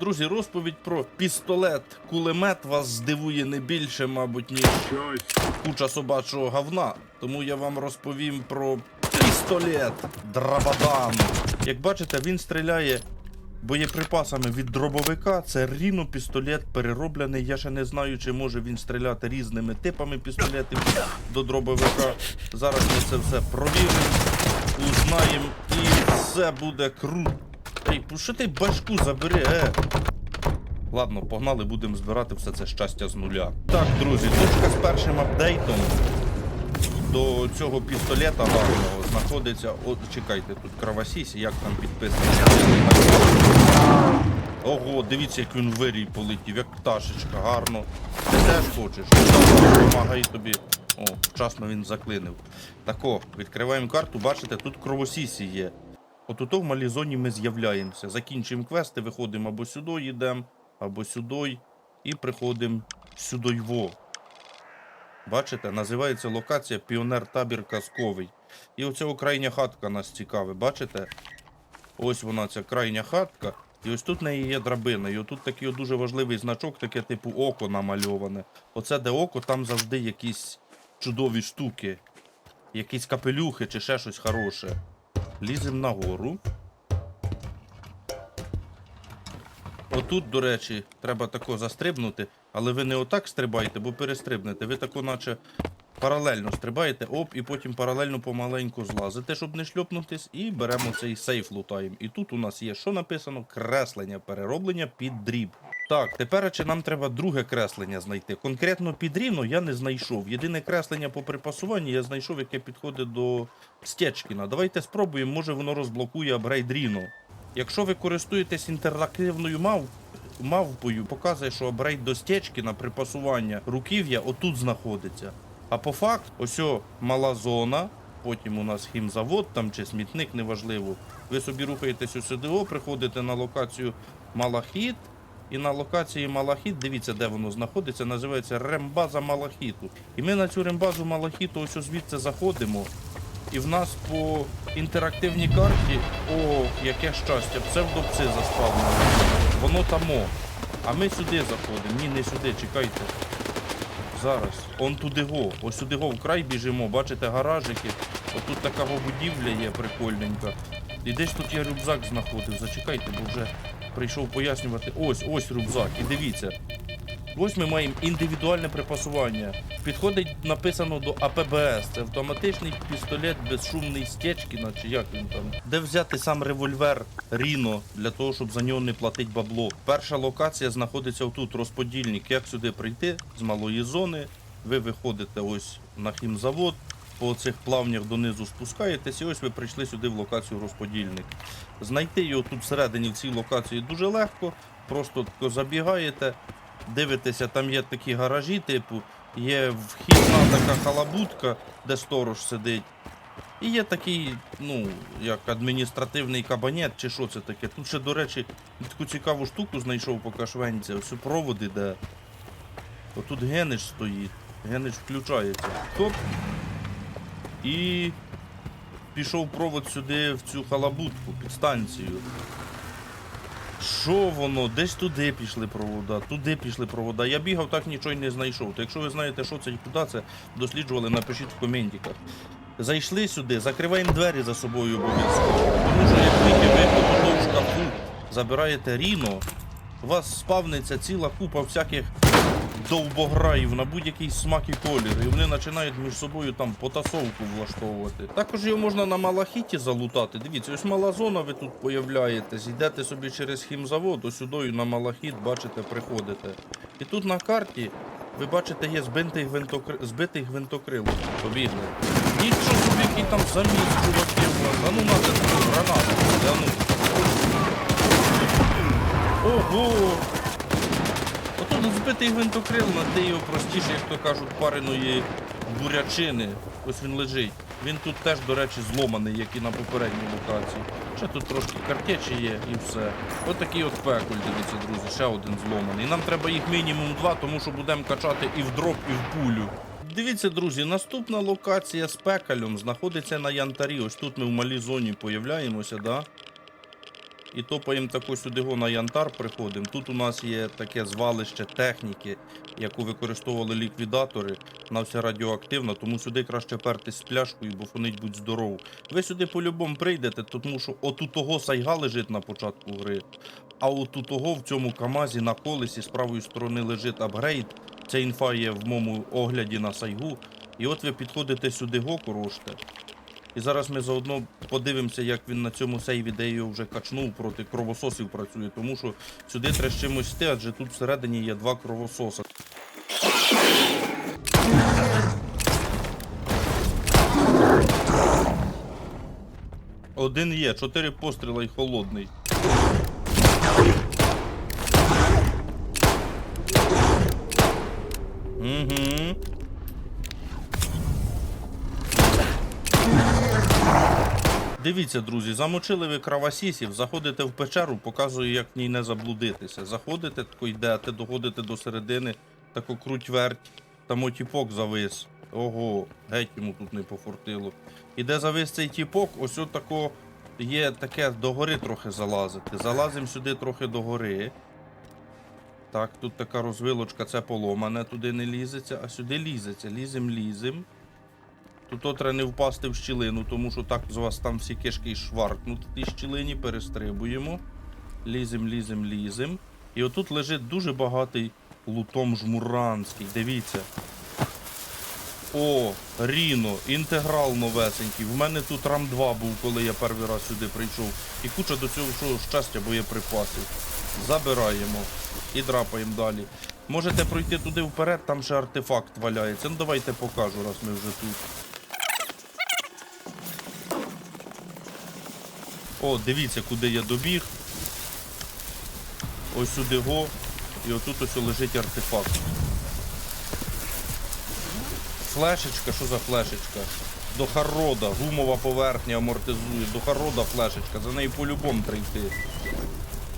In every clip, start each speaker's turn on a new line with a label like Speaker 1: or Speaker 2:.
Speaker 1: Друзі, розповідь про пістолет, кулемет вас здивує не більше, мабуть, ніж куча собачого говна. Тому я вам розповім про пістолет Драбадан. Як бачите, він стріляє боєприпасами від дробовика. Це ріно пістолет перероблений. Я ще не знаю, чи може він стріляти різними типами пістолетів до дробовика. Зараз ми це все провіримо, узнаємо і все буде круто. Ей, що ти башку забери, е? Ладно, погнали, будемо збирати все це щастя з нуля. Так, друзі, точка з першим апдейтом до цього пістолета гарного знаходиться. О, чекайте, тут кровосісі, як там підписано. Ого, дивіться, як він вирій полетів, як пташечка, гарно. Ти теж хочеш? Помагай тобі. О, вчасно він заклинив. Тако, відкриваємо карту, бачите, тут кровосісі є. От ото в малій зоні ми з'являємося. Закінчуємо квести, виходимо або сюди йдемо, або сюди, і приходимо сюди во. Бачите, називається локація Піонер табір Казковий. І оця крайня хатка нас цікавить, бачите? Ось вона, ця крайня хатка. І ось тут в неї є драбина. І отут такий дуже важливий значок, таке типу око намальоване. Оце де око, там завжди якісь чудові штуки. Якісь капелюхи чи ще щось хороше. Ліземо нагору. Отут, до речі, треба тако застрибнути, але ви не отак стрибаєте, бо перестрибнете. Ви тако, наче паралельно стрибаєте, оп, і потім паралельно помаленьку злазите, щоб не шльопнутись, і беремо цей сейф лутаємо. І тут у нас є, що написано? Креслення, перероблення під дріб. Так, тепер чи нам треба друге креслення знайти. Конкретно під рівно я не знайшов. Єдине креслення по припасуванню я знайшов, яке підходить до Стечкіна. Давайте спробуємо, може воно розблокує апгрейд Ріно. Якщо ви користуєтесь інтерактивною мав... мавпою, показує, що апгрейд до Стечкіна припасування руків'я отут знаходиться. А по факту, ось о, мала зона, потім у нас хімзавод там чи смітник, неважливо. Ви собі рухаєтесь у СДО, приходите на локацію Малахіт, і на локації Малахіт, дивіться, де воно знаходиться, називається рембаза Малахіту. І ми на цю рембазу Малахіту ось звідси заходимо. І в нас по інтерактивній карті, о, яке щастя, псевдопси заставлено. Воно тамо. А ми сюди заходимо. Ні, не сюди, чекайте. Зараз. Он туди го. Ось сюди го вкрай біжимо. Бачите гаражики. Отут така будівля є прикольненька. І десь тут я рюкзак знаходив. Зачекайте, бо вже прийшов пояснювати. Ось, ось рюкзак. І дивіться. Ось ми маємо індивідуальне припасування. Підходить написано до АПБС. Це автоматичний пістолет безшумний Стечкіна, чи як він там. Де взяти сам револьвер Ріно для того, щоб за нього не платити бабло. Перша локація знаходиться отут, розподільник. Як сюди прийти з малої зони? Ви виходите ось на хімзавод, по цих плавнях донизу спускаєтесь, і ось ви прийшли сюди в локацію розподільник. Знайти його тут всередині в цій локації дуже легко. Просто забігаєте, дивитеся, там є такі гаражі, типу, є вхідна така халабутка, де сторож сидить. І є такий, ну, як адміністративний кабінет, чи що це таке. Тут ще, до речі, таку цікаву штуку знайшов поки швенця. Ось провод іде. Отут гениш стоїть. Гениш включається. Хоп. І пішов провод сюди в цю халабутку, під станцію. Що воно? Десь туди пішли провода, туди пішли провода. Я бігав, так нічого й не знайшов. То якщо ви знаєте, що це і куди це досліджували, напишіть в коментіках. Зайшли сюди, закриваємо двері за собою обов'язково. Тому що як тільки ви по в шкафу забираєте ріно, у вас спавниться ціла купа всяких довбограїв на будь-який смак і колір, і вони починають між собою там потасовку влаштовувати. Також його можна на малахіті залутати. Дивіться, ось мала зона, ви тут появляєтесь, йдете собі через хімзавод, ось сюди на малахіт, бачите, приходите. І тут на карті ви бачите, є збитий гвинтокрил, збитий гвинтокрил. Побігли. Нічого собі, який там заміс, чуваки, у. А ну надо таку гранату, ну. Ого! Отут збитий гвинтокрил, знайти його простіше, як то кажуть, пареної бурячини. Ось він лежить. Він тут теж, до речі, зломаний, як і на попередній локації. Ще тут трошки картечі є і все. Ось такий от пекуль, дивіться, друзі, ще один зломаний. Нам треба їх мінімум два, тому що будемо качати і в дроп, і в пулю. Дивіться, друзі, наступна локація з пекалем знаходиться на янтарі. Ось тут ми в малій зоні появляємося, да? І топаємо тако сюди го на янтар приходимо. Тут у нас є таке звалище техніки, яку використовували ліквідатори. Вона вся радіоактивна, тому сюди краще пертись з пляшкою, бо фонить будь здоров. Ви сюди по-любому прийдете, тому що от у того сайга лежить на початку гри, а от у того в цьому КАМАЗі на колесі з правої сторони лежить апгрейд. Ця інфа є в моєму огляді на сайгу. І от ви підходите сюди го, короште. І зараз ми заодно подивимося, як він на цьому сейві, де його вже качнув проти кровососів працює, тому що сюди треба чимось йти, адже тут всередині є два кровососа. Один є, чотири постріла і холодний. Дивіться, друзі, замочили ви кравасісів, заходите в печеру, показую, як в ній не заблудитися. Заходите, тако йдете, доходите до середини, тако круть верть, там отіпок завис. Ого, геть йому тут не пофортило. І де завис цей тіпок, ось от тако є таке догори трохи залазити. Залазимо сюди трохи догори. Так, тут така розвилочка, це поломане, туди не лізеться, а сюди лізеться. Лізем, лізем. Тут от треба не впасти в щілину, тому що так з вас там всі кишки і шваркнуть в тій щілині, перестрибуємо. Лізем, лізем, лізем. І отут лежить дуже багатий лутом жмуранський. Дивіться. О, Ріно, інтеграл новесенький. В мене тут рам 2 був, коли я перший раз сюди прийшов. І куча до цього що щастя боєприпасів. Забираємо і драпаємо далі. Можете пройти туди вперед, там ще артефакт валяється. Ну давайте покажу, раз ми вже тут. О, дивіться, куди я добіг. Ось сюди го. І отут ось лежить артефакт. Флешечка, що за флешечка? До Харрода, гумова поверхня амортизує, до Харрода флешечка, за нею по-любому трійти.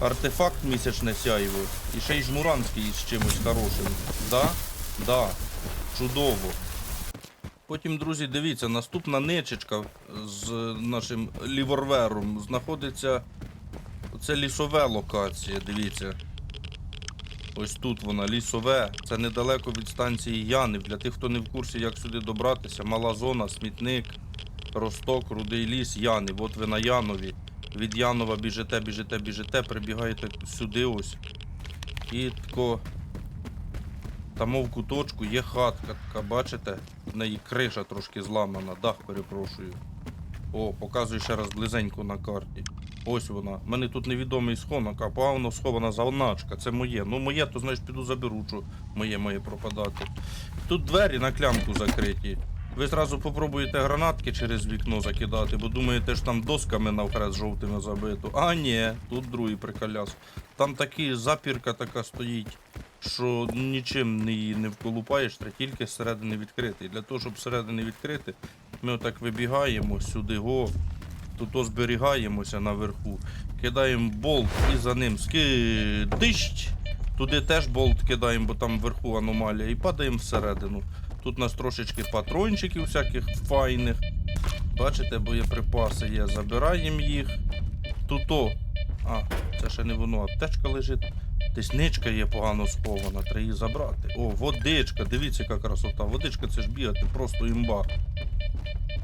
Speaker 1: Артефакт місячне сяйво. І ще й жмуранський з чимось хорошим. Да? Да. Чудово. Потім, друзі, дивіться, наступна ничечка з нашим ліворвером знаходиться. Це лісове локація, дивіться. Ось тут вона, лісове. Це недалеко від станції Янів. Для тих, хто не в курсі, як сюди добратися. Мала зона, смітник, Росток, Рудий ліс, Янів. От ви на Янові. Від Янова біжите, біжите, біжите, прибігаєте сюди ось. І тако. Там в куточку є хатка така, бачите? В неї криша трошки зламана, дах перепрошую. О, показую ще раз близенько на карті. Ось вона. У мене тут невідомий схонок, а погано схована заоначка. Це моє. Ну моє, то значить піду заберу, що моє має пропадати. Тут двері на клямку закриті. Ви зразу попробуєте гранатки через вікно закидати, бо думаєте, що там досками навхрест жовтими забито. А ні, тут другий приколяс. Там такі запірка така стоїть, що нічим не її не вколупаєш, тільки зсередини відкрити. Для того, щоб зсередини відкрити, ми отак вибігаємо сюди го, тут зберігаємося наверху, кидаємо болт і за ним скидищ. Туди теж болт кидаємо, бо там вверху аномалія, і падаємо всередину. Тут у нас трошечки патрончиків всяких файних. Бачите, боєприпаси є, забираємо їх. Тут. А, це ще не воно, аптечка лежить. Десь ничка є погано схована, треба її забрати. О, водичка, дивіться, яка красота. Водичка це ж бігати, просто імба.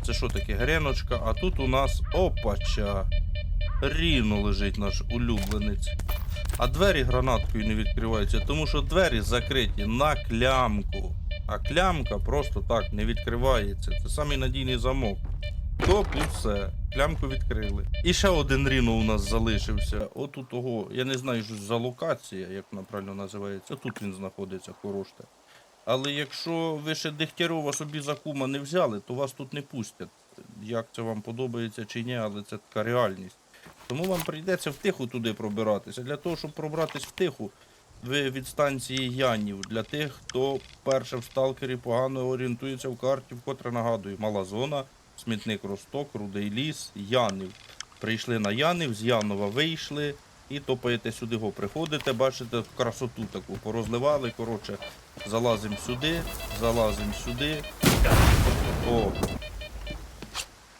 Speaker 1: Це що таке? Греночка, а тут у нас опача. Ріно лежить наш улюбленець. А двері гранаткою не відкриваються, тому що двері закриті на клямку. А клямка просто так не відкривається. Це самий надійний замок. Топ і все. Клямку відкрили. І ще один ріно у нас залишився. От у того, я не знаю, що за локація, як вона правильно називається. Тут він знаходиться, хороште. Але якщо ви ще Дегтярова собі за кума не взяли, то вас тут не пустять. Як це вам подобається чи ні, але це така реальність. Тому вам прийдеться втиху туди пробиратися. Для того, щоб пробратись втиху, ви від станції Янів. Для тих, хто перше в сталкері погано орієнтується в карті, вкотре нагадую, мала зона, смітник Росток, Рудий ліс, Янів. Прийшли на Янів, з Янова вийшли і топаєте сюди, го приходите, бачите красоту таку, порозливали. Коротше, залазимо сюди, залазимо сюди. О.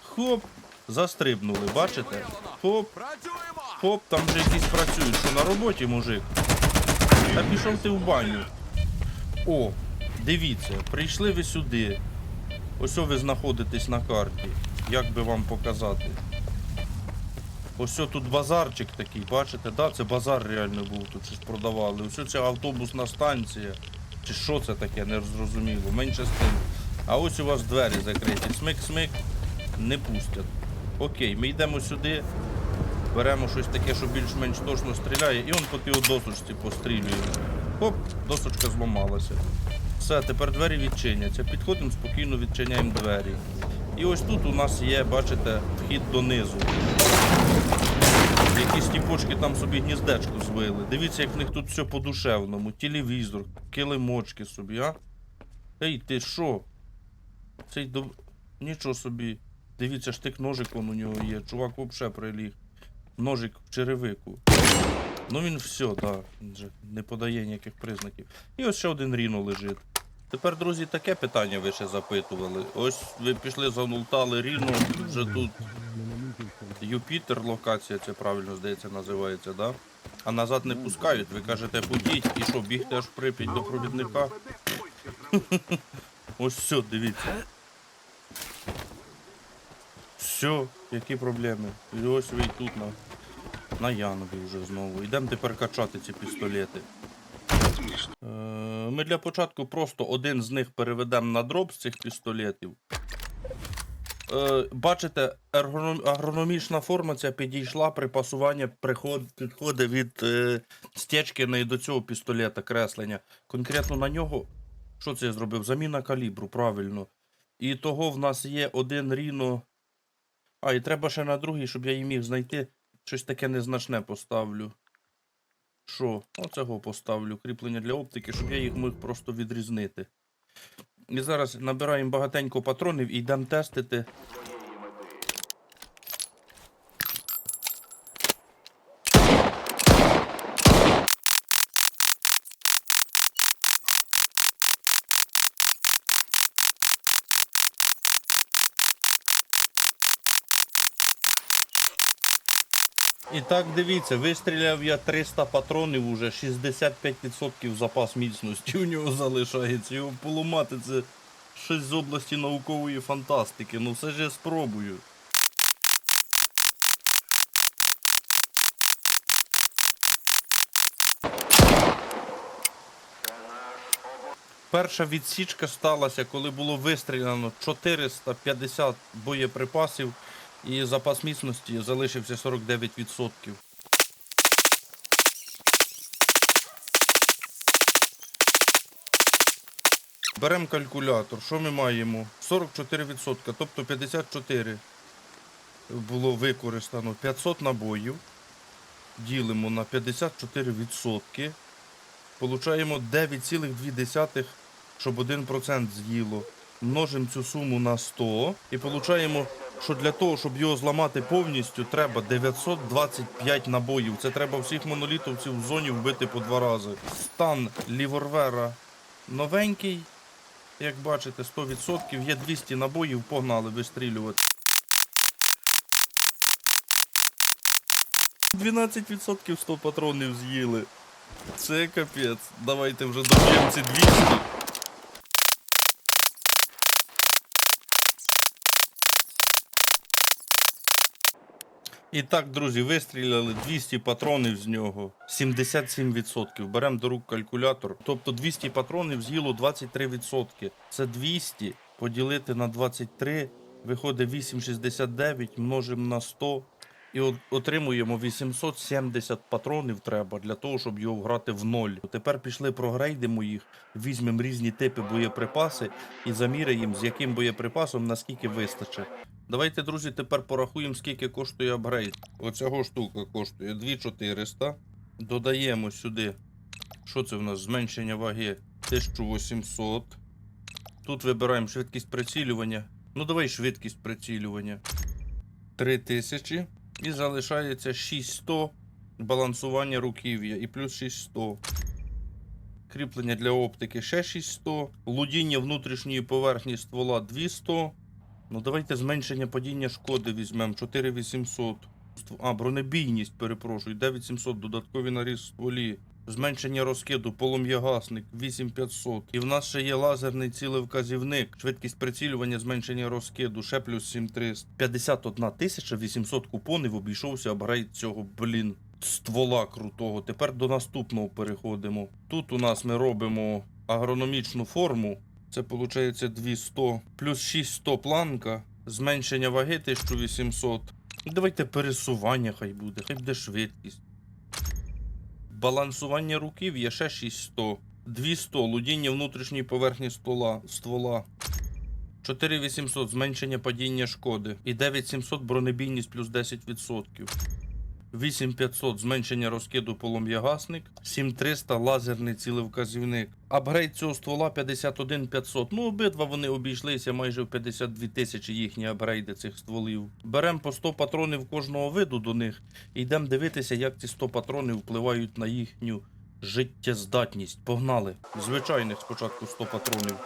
Speaker 1: Хоп, застрибнули, бачите? Хоп, Хоп, там вже якісь працюють. Що на роботі, мужик? Та пішов ти в баню. О, дивіться, прийшли ви сюди. Ось ви знаходитесь на карті. Як би вам показати? Ось тут базарчик такий, бачите, да? Це базар реально був, тут щось продавали. Ось ця автобусна станція. Чи що це таке, не зрозуміло. Менше з тим. А ось у вас двері закриті. Смик-смик, не пустять. Окей, ми йдемо сюди, беремо щось таке, що більш-менш точно стріляє, і он по тій досочці пострілюємо. Хоп, досочка зламалася. Все, тепер двері відчиняться. Підходимо, спокійно відчиняємо двері. І ось тут у нас є, бачите, вхід донизу. Якісь тіпочки там собі гніздечко звили. Дивіться, як в них тут все по-душевному. Телевізор, килимочки собі, а? Ей, ти що? Цей до... Нічого собі. Дивіться, штик ножик вон у нього є. Чувак взагалі приліг. Ножик в черевику. Ну він все, так. Же не подає ніяких признаків. І ось ще один ріно лежить. Тепер, друзі, таке питання ви ще запитували. Ось ви пішли, занултали ріно, вже тут Юпітер, локація, це правильно здається, називається, да? А назад не пускають, ви кажете, путіть і що, бігти аж в Прип'ять до провідника? Ось все, дивіться. Все, які проблеми. І ось ви і тут на, на Янгові вже знову. Йдемо тепер качати ці пістолети. Е, Ми для початку просто один з них переведемо на дроп з цих пістолетів. Е, Бачите, агрономічна форма ця підійшла при пасуванні підходить від е, стечки до цього пістолета креслення. Конкретно на нього, що це я зробив? Заміна калібру, правильно. І того в нас є один ріно. А, і треба ще на другий, щоб я її міг знайти. Щось таке незначне поставлю. Що? Оцього поставлю. Кріплення для оптики, щоб я їх міг просто відрізнити. І зараз набираємо багатенько патронів і йдемо тестити. І так дивіться, вистріляв я 300 патронів уже, 65% запас міцності у нього залишається. Його поламати це щось з області наукової фантастики. Ну все ж я спробую. Перша відсічка сталася, коли було вистріляно 450 боєприпасів і запас міцності залишився 49%. Беремо калькулятор. Що ми маємо? 44%, тобто 54 було використано 500 набоїв. Ділимо на 54%. Получаємо 9,2, щоб 1% з'їло. Множимо цю суму на 100 і получаємо, що для того, щоб його зламати повністю, треба 925 набоїв. Це треба всіх монолітовців в зоні вбити по два рази. Стан ліворвера новенький, як бачите, 100%. Є 200 набоїв, погнали вистрілювати. 12% 100 патронів з'їли. Це капець. Давайте вже доб'ємо ці 200. І так, друзі, вистріляли 200 патронів з нього. 77%. Беремо до рук калькулятор. Тобто 200 патронів з'їло 23%. Це 200 поділити на 23, виходить 8,69, множимо на 100. І от отримуємо 870 патронів треба для того, щоб його грати в ноль. Тепер пішли прогрейдимо їх, візьмемо різні типи боєприпаси і заміряємо, з яким боєприпасом наскільки вистачить. Давайте, друзі, тепер порахуємо, скільки коштує апгрейд. Оцього штука коштує 2400. Додаємо сюди. Що це в нас? Зменшення ваги 1800. Тут вибираємо швидкість прицілювання. Ну, давай швидкість прицілювання. 3000. І залишається 6100 балансування руків'я і плюс 6100. Кріплення для оптики ще 6100. Лудіння внутрішньої поверхні ствола 200. Ну давайте зменшення падіння шкоди візьмемо 4800. А, бронебійність, перепрошую. 9700, додатковий наріз стволі. Зменшення розкиду, полум'ягасник 8500. І в нас ще є лазерний цілевказівник, швидкість прицілювання, зменшення розкиду, ще плюс 7300. 51 тисяча 800 купонів обійшовся апгрейд цього, блін, ствола крутого. Тепер до наступного переходимо. Тут у нас ми робимо агрономічну форму. Це виходить 200 плюс 600 планка, зменшення ваги 1800. Давайте пересування хай буде, хай буде швидкість. Балансування руків є ще 600. 200 лудіння внутрішньої поверхні стола, ствола. 4800 зменшення падіння шкоди. І 9700 бронебійність плюс 10%. 8500 зменшення розкиду полум'ягасник. 7300 лазерний цілевказівник. Апгрейд цього ствола 51500. Ну, обидва вони обійшлися майже в 52 тисячі їхні апгрейди цих стволів. Беремо по 100 патронів кожного виду до них і йдемо дивитися, як ці 100 патронів впливають на їхню життєздатність. Погнали. Звичайних спочатку 100 патронів.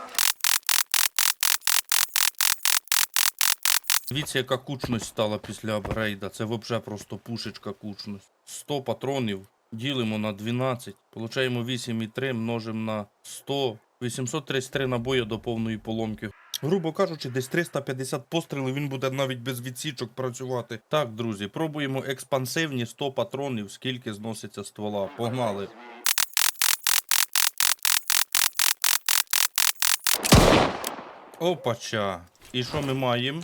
Speaker 1: Дивіться, яка кучність стала після апгрейда. Це взагалі просто пушечка кучність. 100 патронів ділимо на 12, получаємо 8,3, множимо на 100. 833 набої до повної поломки. Грубо кажучи, десь 350 пострілів він буде навіть без відсічок працювати. Так, друзі, пробуємо експансивні 100 патронів, скільки зноситься ствола. Погнали. Опача. І що ми маємо?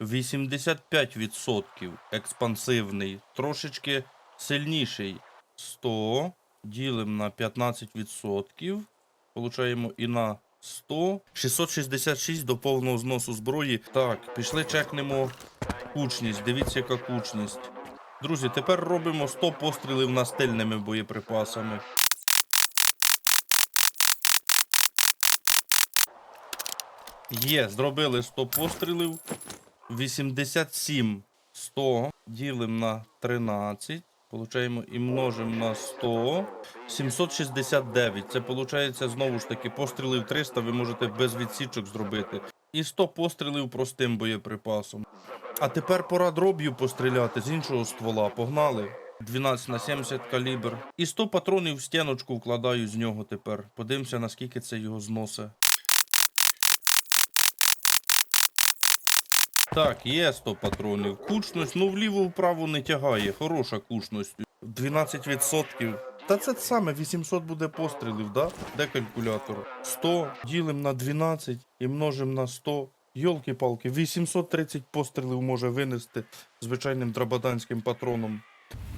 Speaker 1: 85% експансивний, трошечки сильніший. 100 ділимо на 15%. Получаємо і на 100. 666 до повного зносу зброї. Так, пішли чекнемо кучність. Дивіться, яка кучність. Друзі, тепер робимо 100 пострілів настильними боєприпасами. Є, зробили 100 пострілів. 87 100 ділимо на 13. Получаємо і множимо на 100. 769. Це виходить знову ж таки пострілів 300 ви можете без відсічок зробити. І 100 пострілів простим боєприпасом. А тепер пора дроб'ю постріляти з іншого ствола. Погнали. 12 на 70 калібр. І 100 патронів в стіночку вкладаю з нього тепер. Подивимося, наскільки це його зносить. Так, є 100 патронів. Кучність, ну вліво-вправо не тягає. Хороша кучність. 12%. Та це саме 800 буде пострілів, да? Де калькулятор? 100 ділимо на 12 і множимо на 100. Йолки-палки, 830 пострілів може винести звичайним драбаданським патроном.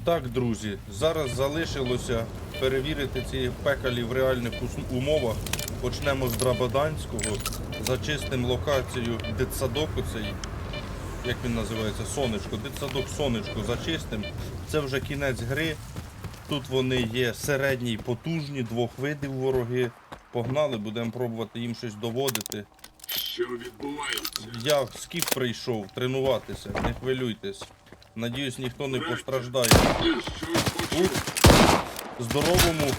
Speaker 1: Так, друзі, зараз залишилося перевірити ці пекалі в реальних умовах. Почнемо з Драбаданського. Зачистимо локацію дитсадок оцей, як він називається, сонечко. Дитсадок сонечко зачистимо. Це вже кінець гри. Тут вони є середні й потужні, двох видів вороги. Погнали, будемо пробувати їм щось доводити.
Speaker 2: Що відбувається?
Speaker 1: Я в скіф прийшов тренуватися, не хвилюйтесь. Надіюсь, ніхто не постраждає. Ух, здоровому.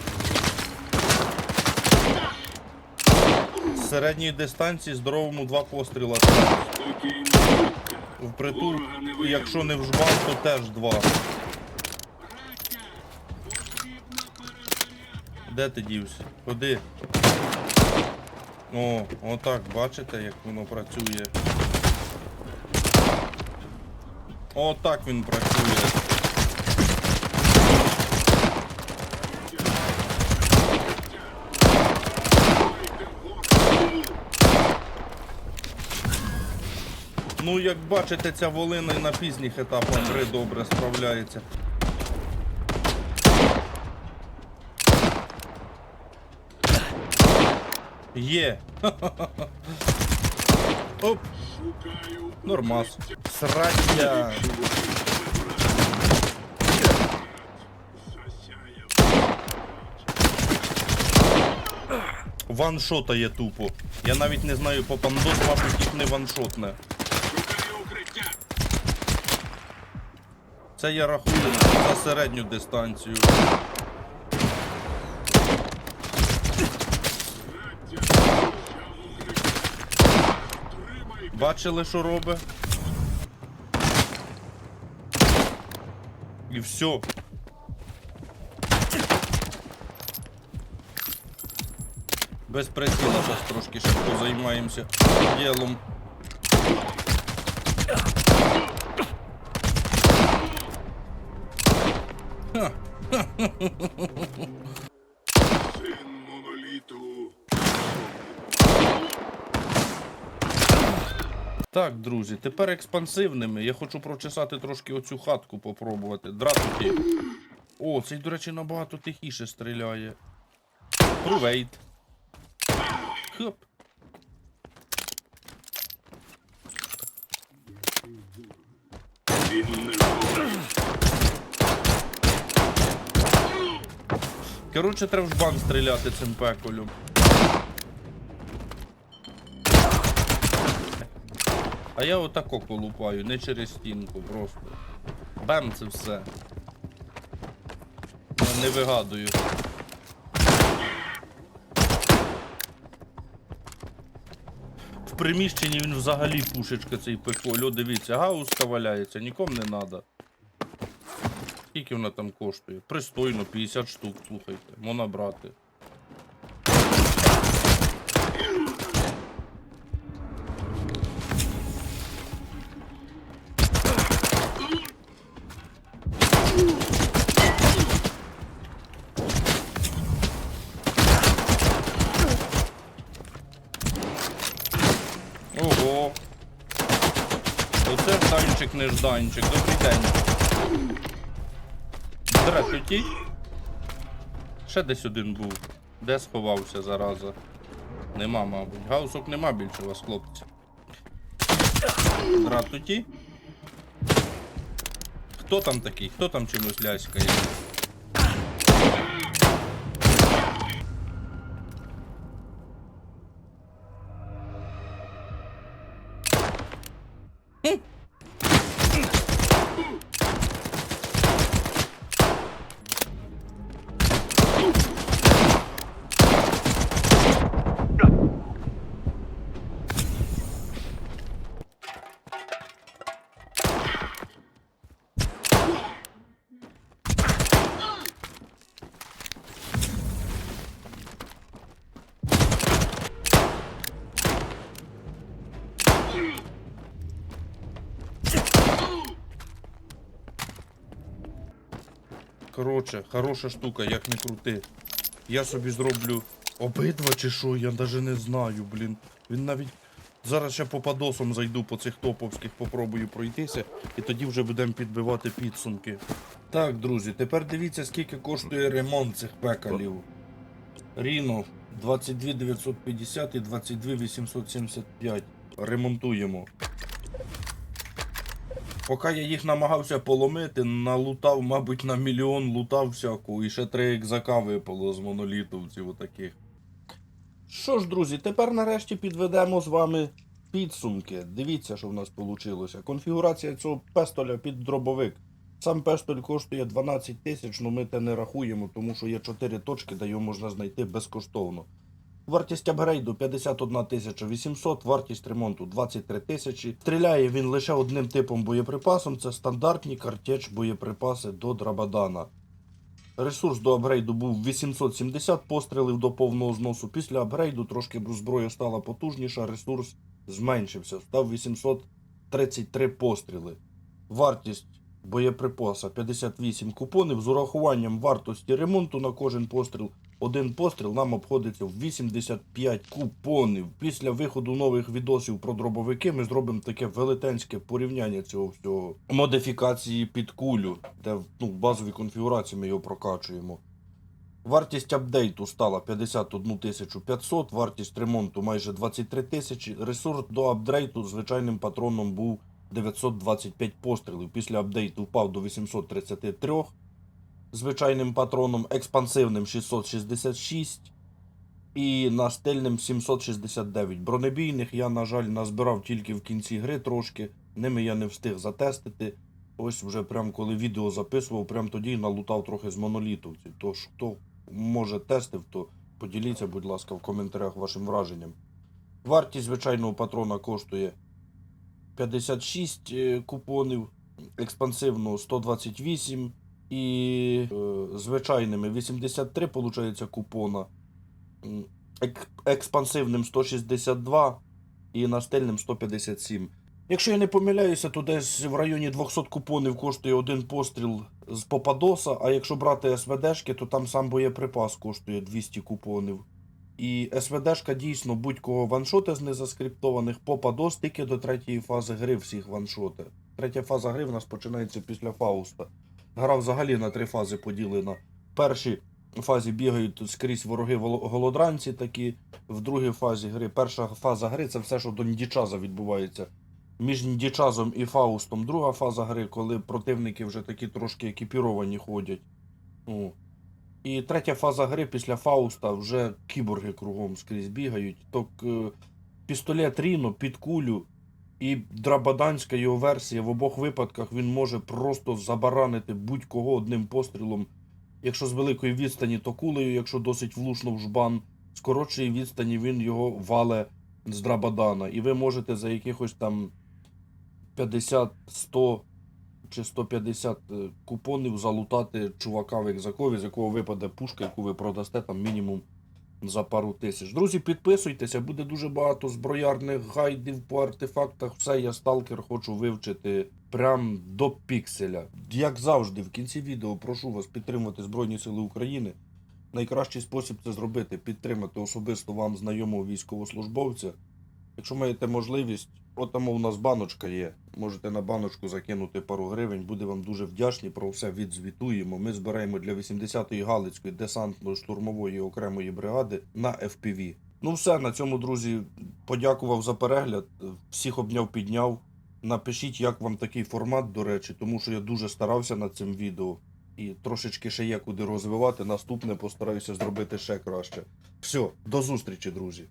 Speaker 1: Середньої дистанції здоровому два постріла.
Speaker 2: спокійно?
Speaker 1: Впритул, якщо не в жбан, то теж два. Де ти дівся? Ходи. О, отак, бачите, як воно працює. Отак він працює. Ну, як бачите, ця волина і на пізніх етапах гри добре справляється. Є. Оп, нормас. Сраття.
Speaker 2: Засяяв.
Speaker 1: Ваншотає тупо. Я навіть не знаю, по пандос, мабуть, їх не ваншотне. Це я рахую за середню дистанцію. Бачили, що робить? І все. Без приціла зараз трошки ще позаймаємося ділом. Так, друзі, тепер експансивними. Я хочу прочесати трошки оцю хатку попробувати. Дратуті. О, цей, до речі, набагато тихіше стріляє. Привейт. Хоп. Коротше, треба в жбан стріляти цим пеколем. А я отако колупаю, не через стінку просто. Бем, це все. Я не вигадую. В приміщенні він взагалі пушечка цей пеколь. О, дивіться, гауска валяється, нікому не треба. Скільки вона там коштує? Пристойно, 50 штук, слухайте. Можна брати. Нежданчик. Добрий день. Здравствуйте. Ще десь один був. Де сховався зараза? Нема, мабуть. Гаусок нема більше у вас, хлопці. Здравствуйте. Хто там такий? Хто там чимось ляськає? Коротше, хороша штука, як не крути. Я собі зроблю обидва чи що, я навіть не знаю, блін. Він навіть. Зараз ще по падосам зайду по цих топовських, попробую пройтися, і тоді вже будемо підбивати підсумки. Так, друзі, тепер дивіться, скільки коштує ремонт цих пекалів. Ріно 22 950 і 22 875. Ремонтуємо. Поки я їх намагався поломити, налутав, мабуть, на мільйон лутав всяку, і ще три екзака випало з монолітовців отаких. Що ж, друзі, тепер нарешті підведемо з вами підсумки. Дивіться, що в нас вийшло. Конфігурація цього пестоля під дробовик. Сам пестоль коштує 12 тисяч, але ми те не рахуємо, тому що є 4 точки, де його можна знайти безкоштовно. Вартість апгрейду 51 тисяча 800, вартість ремонту 23 тисячі. Стріляє він лише одним типом боєприпасом. Це стандартні картеч боєприпаси до Драбадана. Ресурс до апгрейду був 870 пострілів до повного зносу. Після апгрейду трошки зброя стала потужніша, ресурс зменшився, став 833 постріли. Вартість боєприпаса 58 купонів з урахуванням вартості ремонту на кожен постріл. Один постріл нам обходиться в 85 купонів. Після виходу нових відосів про дробовики ми зробимо таке велетенське порівняння цього всього. Модифікації під кулю, де ну, в базовій конфігурації ми його прокачуємо. Вартість апдейту стала 51 500, вартість ремонту майже 23 тисячі. Ресурс до апдейту звичайним патроном був 925 пострілів. Після апдейту впав до 833 звичайним патроном, експансивним 666 і настильним 769. Бронебійних я, на жаль, назбирав тільки в кінці гри трошки. Ними я не встиг затестити. Ось вже прям коли відео записував, прям тоді налутав трохи з монолітовців. Тож хто може тестив, то поділіться, будь ласка, в коментарях вашим враженням. Вартість звичайного патрона коштує 56 е, купонів, експансивного 128, і е, звичайними 83, виходить, купона. Ек- експансивним 162 і настильним 157. Якщо я не помиляюся, то десь в районі 200 купонів коштує один постріл з попадоса, а якщо брати СВДшки, то там сам боєприпас коштує 200 купонів. І СВДшка дійсно будь-кого ваншоти з незаскриптованих попадос тільки до третьої фази гри всіх ваншоти. Третя фаза гри в нас починається після Фауста. Гра взагалі на три фази поділена. В першій фазі бігають скрізь вороги голодранці такі. В другій фазі гри. Перша фаза гри це все, що до Нідічаза відбувається. Між Нідічазом і Фаустом друга фаза гри, коли противники вже такі трошки екіпіровані ходять. О. І третя фаза гри після Фауста вже кіборги кругом скрізь бігають. Так е, пістолет Ріно під кулю і драбаданська його версія в обох випадках він може просто забаранити будь-кого одним пострілом. Якщо з великої відстані, то кулею, якщо досить влучно в жбан, з коротшої відстані він його вале з драбадана. І ви можете за якихось там 50, 100 чи 150 е, купонів залутати чувака в екзакові, з якого випаде пушка, яку ви продасте там мінімум за пару тисяч. Друзі, підписуйтеся, буде дуже багато зброярних гайдів по артефактах. Все, я сталкер хочу вивчити прям до пікселя. Як завжди, в кінці відео прошу вас підтримати Збройні Сили України. Найкращий спосіб це зробити підтримати особисто вам знайомого військовослужбовця. Якщо маєте можливість, от там у нас баночка є. Можете на баночку закинути пару гривень, буде вам дуже вдячні. Про все відзвітуємо. Ми збираємо для 80-ї Галицької десантно-штурмової окремої бригади на FPV. Ну все, на цьому, друзі, подякував за перегляд. Всіх обняв, підняв. Напишіть, як вам такий формат, до речі, тому що я дуже старався над цим відео. І трошечки ще є куди розвивати. Наступне постараюся зробити ще краще. Все, до зустрічі, друзі.